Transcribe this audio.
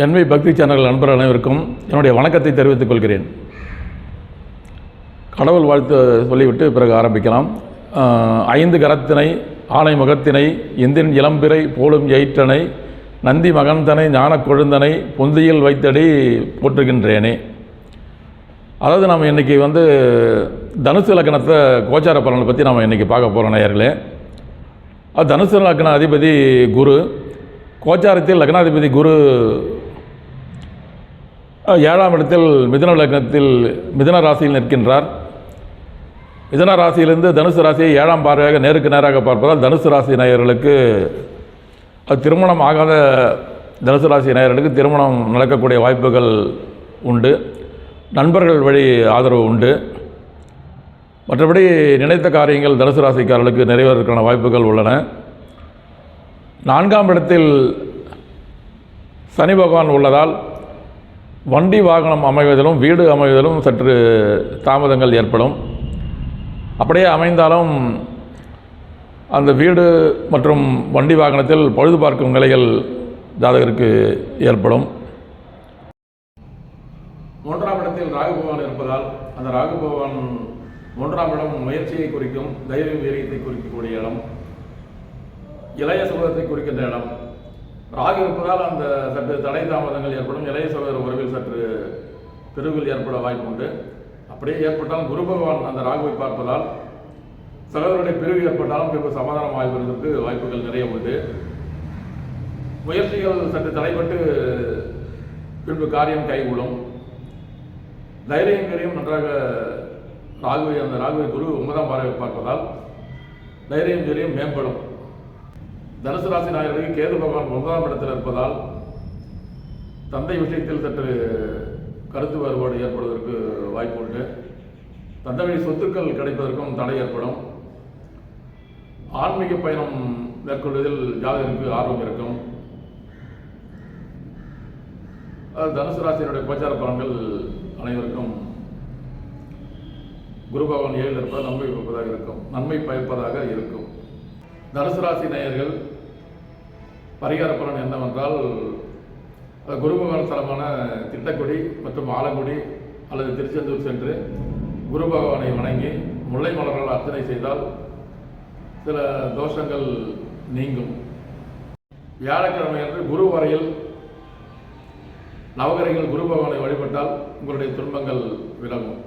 Envy பக்தி channel நண்பர் அனைவருக்கும் என்னுடைய வணக்கத்தை தெரிவித்துக் கொள்கிறேன். கடவுள் வாழ்த்து சொல்லிவிட்டு பிறகு ஆரம்பிக்கலாம். ஐந்து கரத்தினை ஆணை முகத்தினை இந்தின் இளம்பிறை போலும் எயிற்றனை நந்தி மகந்தனை ஞான கொழுந்தனை பொந்தியில் வைத்தடி போற்றுகின்றேனே. அதாவது நம்ம இன்றைக்கி வந்து தனுசு லக்கணத்தை கோச்சார பலனை பற்றி நம்ம இன்றைக்கி பார்க்க போகிறோம் நேயர்களே. அது தனுசு லக்ன அதிபதி குரு கோச்சாரத்தில் லக்னாதிபதி குரு ஏழாம் இடத்தில் மிதன லக்னத்தில் மிதன ராசியில் நிற்கின்றார். மிதன ராசியிலிருந்து தனுசு ராசியை ஏழாம் பார்வையாக நேருக்கு நேராக பார்ப்பதால் தனுசு ராசி நேயர்களுக்கு அது திருமணம் ஆகாத தனுசு ராசி நேயர்களுக்கு திருமணம் நடக்கக்கூடிய வாய்ப்புகள் உண்டு. நண்பர்கள் வழி ஆதரவு உண்டு. மற்றபடி நினைத்த காரியங்கள் தனுசு ராசிக்காரர்களுக்கு நிறைவேறதுக்கான வாய்ப்புகள் உள்ளன. நான்காம் இடத்தில் சனி பகவான் உள்ளதால் வண்டி வாகனம் அமைவதிலும் வீடு அமைவதிலும் சற்று தாமதங்கள் ஏற்படும். அப்படியே அமைந்தாலும் அந்த வீடு மற்றும் வண்டி வாகனத்தில் பழுது பார்க்கும் நிலைகள் ஜாதகருக்கு ஏற்படும். மூன்றாம் இடத்தில் ராகு பகவான் இருப்பதால் அந்த ராகு பகவான் மூன்றாம் இடம் முயற்சியை குறிக்கும் தைரியம் வீரியத்தை குறிக்கக்கூடிய இடம் இளைய சுகத்தை குறிக்கின்ற இடம் ராகு இருப்பதால் அந்த சற்று தடை தாமதங்கள் ஏற்படும். இளைய சகோதர உறவில் சற்று பிரிவுகள் ஏற்பட வாய்ப்பு உண்டு. அப்படியே ஏற்பட்டாலும் குரு பகவான் அந்த ராகுவை பார்ப்பதால் சகோதரருடைய பிரிவு ஏற்பட்டாலும் பிறகு சமாதானம் ஆய்வதற்கு வாய்ப்புகள் நிறைய உண்டு. முயற்சிகள் சற்று தடைப்பட்டு பின்பு காரியம் கைகூடும். தைரியம் கரியம் நன்றாக ராகுவை அந்த ராகுவை குரு ஒன்பதாம் பார்வை பார்ப்பதால் தைரியம் கரியம் மேம்படும். தனுசு ராசி நாயர்களுக்கு கேது பகவான் ஒன்பதாம் இடத்தில் இருப்பதால் தந்தை விஷயத்தில் சற்று கருத்து வேறுபாடு ஏற்படுவதற்கு வாய்ப்பு உண்டு. தந்தை வழி சொத்துக்கள் கிடைப்பதற்கும் தடை ஏற்படும். ஆன்மீக பயணம் மேற்கொள்வதில் ஜாதகருக்கு ஆர்வம் இருக்கும். தனுசு ராசியினுடைய கோச்சார பலன்கள் அனைவருக்கும் குரு பகவான் ஏழில் இருப்பதால் நன்மை பயப்பதாக இருக்கும். நன்மை பயப்பதாக இருக்கும். தனுசு ராசி நேயர்கள் பரிகார பலன் என்னவென்றால் அது குரு பகவான் தலமான திட்டக்குடி மற்றும் ஆலங்குடி அல்லது திருச்செந்தூர் சென்று குரு பகவானை வணங்கி முல்லை மலர்களால் அர்ச்சனை செய்தால் சில தோஷங்கள் நீங்கும். வியாழக்கிழமை அன்று குரு வரையில் நவகரைகள் குரு பகவானை வழிபட்டால் உங்களுடைய துன்பங்கள் விலகும்.